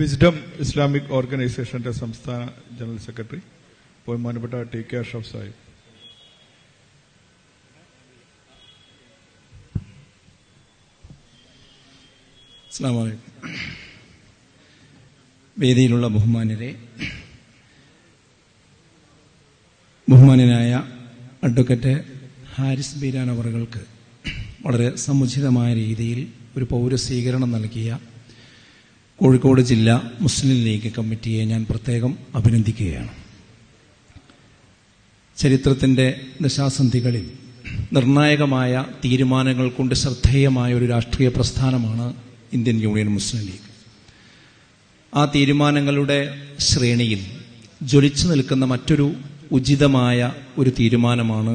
Wisdom Islamic ഓർഗനൈസേഷന്റെ സംസ്ഥാന general secretary ബഹുമാനപ്പെട്ട ടി കെ അഷ്റഫ് സാഹിബ്. വേദിയിലുള്ള ബഹുമാനരെ ബഹുമാനനായ അഡ്വക്കറ്റ് ഹാരിസ് ബീരാൻ അവറുകൾക്ക് വളരെ സമുചിതമായ രീതിയിൽ ഒരു പൗരസ്വീകരണം നൽകിയ കോഴിക്കോട് ജില്ലാ മുസ്ലിം ലീഗ് കമ്മിറ്റിയെ ഞാൻ പ്രത്യേകം അഭിനന്ദിക്കുകയാണ്. ചരിത്രത്തിന്റെ ദശാസന്ധികളിൽ നിർണായകമായ തീരുമാനങ്ങൾ കൊണ്ട് ശ്രദ്ധേയമായ ഒരു രാഷ്ട്രീയ പ്രസ്ഥാനമാണ് ഇന്ത്യൻ യൂണിയൻ മുസ്ലിം ലീഗ്. ആ തീരുമാനങ്ങളുടെ ശ്രേണിയിൽ ജ്വലിച്ചു നിൽക്കുന്ന മറ്റൊരു ഉചിതമായ ഒരു തീരുമാനമാണ്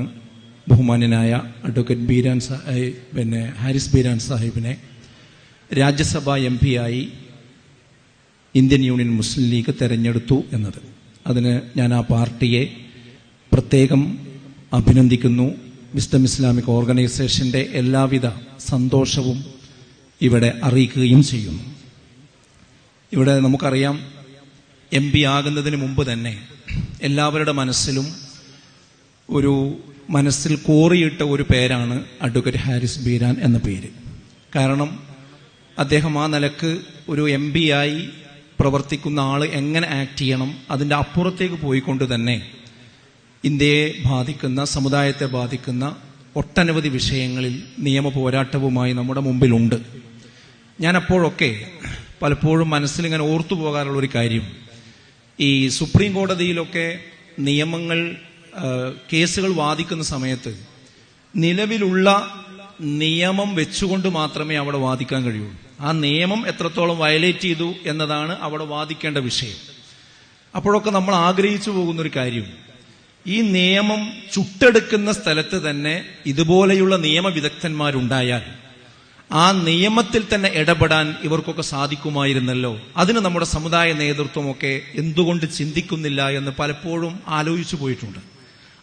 ബഹുമാന്യനായ അഡ്വക്കേറ്റ് ബീരാൻ സാഹിബ് പിന്നെ ഹാരിസ് ബീരാൻ സാഹിബിനെ രാജ്യസഭാ എം ആയി ഇന്ത്യൻ യൂണിയൻ മുസ്ലിം ലീഗ് തെരഞ്ഞെടുത്തു എന്നത്. അതിന് ഞാൻ ആ പാർട്ടിയെ പ്രത്യേകം അഭിനന്ദിക്കുന്നു. വിസ്ഡം ഇസ്ലാമിക് ഓർഗനൈസേഷന്റെ എല്ലാവിധ സന്തോഷവും ഇവിടെ അറിയിക്കുകയും ചെയ്യുന്നു. ഇവിടെ നമുക്കറിയാം എം പി ആകുന്നതിന് മുമ്പ് തന്നെ എല്ലാവരുടെ മനസ്സിലും ഒരു മനസ്സിൽ കോറിയിട്ട ഒരു പേരാണ് അഡ്വക്കേറ്റ് ഹാരിസ് ബീരാൻ എന്ന പേര്. കാരണം അദ്ദേഹം ആ നിലയ്ക്ക് ഒരു എം ആയി പ്രവർത്തിക്കുന്ന ആൾ എങ്ങനെ ആക്ട് ചെയ്യണം അതിന്റെ അപ്പുറത്തേക്ക് പോയിക്കൊണ്ട് തന്നെ ഇന്ത്യയെ ബാധിക്കുന്ന സമുദായത്തെ ബാധിക്കുന്ന ഒട്ടനവധി വിഷയങ്ങളിൽ നിയമ പോരാട്ടവുമായി നമ്മുടെ മുമ്പിലുണ്ട്. ഞാൻ അപ്പോഴൊക്കെ പലപ്പോഴും മനസ്സിലിങ്ങനെ ഓർത്തു പോകാറുള്ള ഒരു കാര്യം. ഈ സുപ്രീം കോടതിയിലൊക്കെ നിയമങ്ങൾ കേസുകൾ വാദിക്കുന്ന സമയത്ത് നിലവിലുള്ള നിയമം വെച്ചുകൊണ്ട് മാത്രമേ അവിടെ വാദിക്കാൻ കഴിയുള്ളൂ. ആ നിയമം എത്രത്തോളം വയലേറ്റ് ചെയ്തു എന്നതാണ് അവിടെ വാദിക്കേണ്ട വിഷയം. അപ്പോഴൊക്കെ നമ്മൾ ആഗ്രഹിച്ചു പോകുന്ന ഒരു കാര്യം ഈ നിയമം ചുട്ടെടുക്കുന്ന സ്ഥലത്ത് തന്നെ ഇതുപോലെയുള്ള നിയമവിദഗ്ധന്മാരുണ്ടായാൽ ആ നിയമത്തിൽ തന്നെ ഇടപെടാൻ ഇവർക്കൊക്കെ സാധിക്കുമായിരുന്നല്ലോ. അതിന് നമ്മുടെ സമുദായ നേതൃത്വമൊക്കെ എന്തുകൊണ്ട് ചിന്തിക്കുന്നില്ല എന്ന് പലപ്പോഴും ആലോചിച്ചു പോയിട്ടുണ്ട്.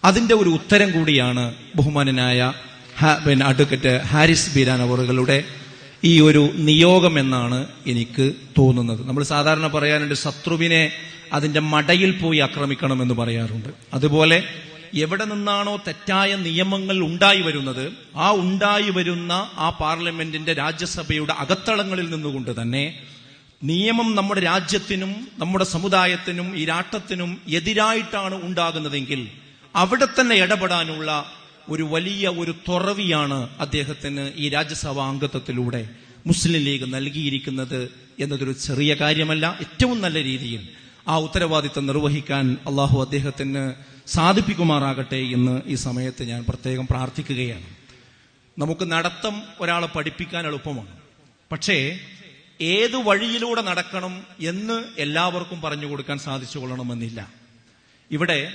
അതിന്റെ ഒരു ഉത്തരം കൂടിയാണ് ബഹുമാനനായ പിന്നെ അഡ്വക്കേറ്റ് ഹാരിസ് ബീരാൻ അവറുകളുടെ ഈ ഒരു നിയോഗം എന്നാണ് എനിക്ക് തോന്നുന്നത്. നമ്മൾ സാധാരണ പറയാനുണ്ട് ശത്രുവിനെ അതിന്റെ മടയിൽ പോയി ആക്രമിക്കണം എന്ന് പറയാറുണ്ട്. അതുപോലെ എവിടെ നിന്നാണോ തെറ്റായ നിയമങ്ങൾ ഉണ്ടായി വരുന്നത് ആ ഉണ്ടായി വരുന്ന ആ പാർലമെന്റിന്റെ രാജ്യസഭയുടെ അകത്തളങ്ങളിൽ നിന്നുകൊണ്ട് തന്നെ നിയമം നമ്മുടെ രാജ്യത്തിനും നമ്മുടെ സമുദായത്തിനും ഈ രാഷ്ട്രത്തിനും എതിരായിട്ടാണ് ഉണ്ടാകുന്നതെങ്കിൽ അവിടെ തന്നെ ഇടപെടാനുള്ള ഒരു വലിയ ഒരു തുറവിയാണ് അദ്ദേഹത്തിന് ഈ രാജ്യസഭാ അംഗത്വത്തിലൂടെ മുസ്ലിം ലീഗ് നൽകിയിരിക്കുന്നത് എന്നതൊരു ചെറിയ കാര്യമല്ല ഏറ്റവും നല്ല രീതിയിൽ ആ ഉത്തരവാദിത്തം നിർവഹിക്കാൻ അള്ളാഹു അദ്ദേഹത്തിന് സാധിപ്പിക്കുമാറാകട്ടെ എന്ന് ഈ സമയത്ത് ഞാൻ പ്രത്യേകം പ്രാർത്ഥിക്കുകയാണ്. നമുക്ക് നടത്തം ഒരാളെ പഠിപ്പിക്കാൻ എളുപ്പമാണ്. പക്ഷേ ഏത് വഴിയിലൂടെ നടക്കണം എന്ന് എല്ലാവർക്കും പറഞ്ഞു കൊടുക്കാൻ സാധിച്ചു കൊള്ളണമെന്നില്ല ഇവിടെ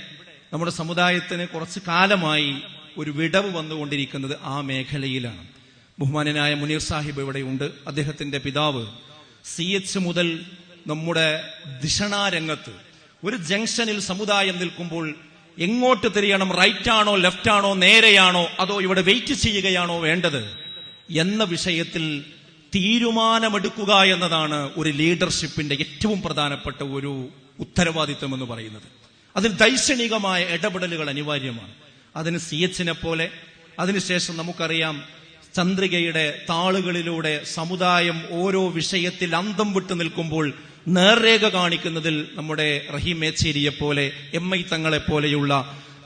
നമ്മുടെ സമുദായത്തിന് കുറച്ച് കാലമായി ഒരു വിടവ് വന്നുകൊണ്ടിരിക്കുന്നത് ആ മേഖലയിലാണ്. ബഹുമാനനായ മുനീർ സാഹിബ് ഇവിടെയുണ്ട്. അദ്ദേഹത്തിന്റെ പിതാവ് സി എച്ച് മുതൽ നമ്മുടെ ദിഷണാരംഗത്ത് ഒരു ജംഗ്ഷനിൽ സമുദായം നിൽക്കുമ്പോൾ എങ്ങോട്ട് തിരിയണം? റൈറ്റ് ആണോ ലെഫ്റ്റ് ആണോ നേരെയാണോ അതോ ഇവിടെ വെയിറ്റ് ചെയ്യുകയാണോ വേണ്ടത്? എന്ന വിഷയത്തിൽ തീരുമാനമെടുക്കുക എന്നതാണ് ഒരു ലീഡർഷിപ്പിന്റെ ഏറ്റവും പ്രധാനപ്പെട്ട ഒരു ഉത്തരവാദിത്വം എന്ന് പറയുന്നത്. അതിൽ ദൈക്ഷണികമായ ഇടപെടലുകൾ അനിവാര്യമാണ്. അതിന് സി എച്ചിനെ പോലെ. അതിനുശേഷം നമുക്കറിയാം ചന്ദ്രികയുടെ താളുകളിലൂടെ സമുദായം ഓരോ വിഷയത്തിൽ അന്തം വിട്ടു നിൽക്കുമ്പോൾ നേർരേഖ കാണിക്കുന്നതിൽ നമ്മുടെ റഹീം മേച്ചേരിയെ പോലെ എം ഐ തങ്ങളെ പോലെയുള്ള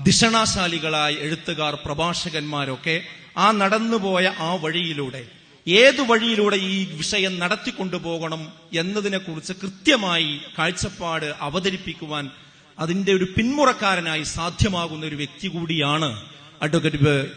ദിഷണാശാലികളായ എഴുത്തുകാർ പ്രഭാഷകന്മാരൊക്കെ ആ നടന്നുപോയ ആ വഴിയിലൂടെ ഏത് വഴിയിലൂടെ ഈ വിഷയം നടത്തിക്കൊണ്ടുപോകണം എന്നതിനെക്കുറിച്ച് കൃത്യമായി കാഴ്ചപ്പാട് അവതരിപ്പിക്കുവാൻ അതിന്റെ ഒരു പിന്മുറക്കാരനായി സാധ്യമാകുന്ന ഒരു വ്യക്തി കൂടിയാണ് അഡ്വക്കേറ്റ്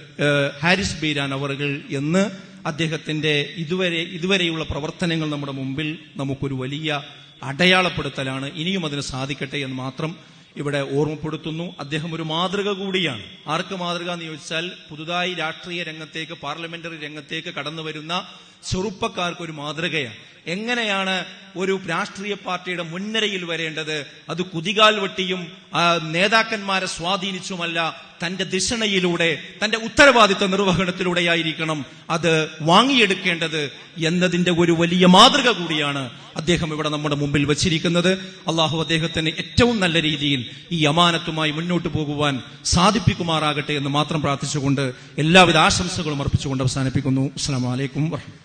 ഹാരിസ് ബീരാൻ അവറുകൾ എന്ന് അദ്ദേഹത്തിന്റെ ഇതുവരെ ഇതുവരെയുള്ള പ്രവർത്തനങ്ങൾ നമ്മുടെ മുമ്പിൽ നമുക്കൊരു വലിയ അടയാളപ്പെടുത്തലാണ്. ഇനിയും അതിന് സാധിക്കട്ടെ എന്ന് മാത്രം ഇവിടെ ഓർമ്മപ്പെടുത്തുന്നു. അദ്ദേഹം ഒരു മാതൃക കൂടിയാണ്. ആർക്ക് മാതൃക എന്ന് ചോദിച്ചാൽ പുതുതായി രാഷ്ട്രീയ രംഗത്തേക്ക് പാർലമെന്ററി രംഗത്തേക്ക് കടന്നു വരുന്ന ചെറുപ്പക്കാർക്ക് ഒരു മാതൃകയാണ്. എങ്ങനെയാണ് ഒരു രാഷ്ട്രീയ പാർട്ടിയുടെ മുൻനിരയിൽ വരേണ്ടത്? അത് കുതികാൽ വെട്ടിയും നേതാക്കന്മാരെ സ്വാധീനിച്ചുമല്ല തന്റെ ദിഷണയിലൂടെ തന്റെ ഉത്തരവാദിത്ത നിർവഹണത്തിലൂടെയായിരിക്കണം അത് വാങ്ങിയെടുക്കേണ്ടത് എന്നതിന്റെ ഒരു വലിയ മാതൃക കൂടിയാണ് അദ്ദേഹം ഇവിടെ നമ്മുടെ മുമ്പിൽ വച്ചിരിക്കുന്നത്. അള്ളാഹു അദ്ദേഹത്തിന് ഏറ്റവും നല്ല രീതിയിൽ ഈ അമാനത്തുമായി മുന്നോട്ട് പോകുവാൻ സാധിപ്പിക്കുമാറാകട്ടെ എന്ന് മാത്രം പ്രാർത്ഥിച്ചുകൊണ്ട് എല്ലാവിധ ആശംസകളും അർപ്പിച്ചുകൊണ്ട് അവസാനിപ്പിക്കുന്നു. അസ്സാം വലൈക്കും വർഹമത്തുള്ളാഹി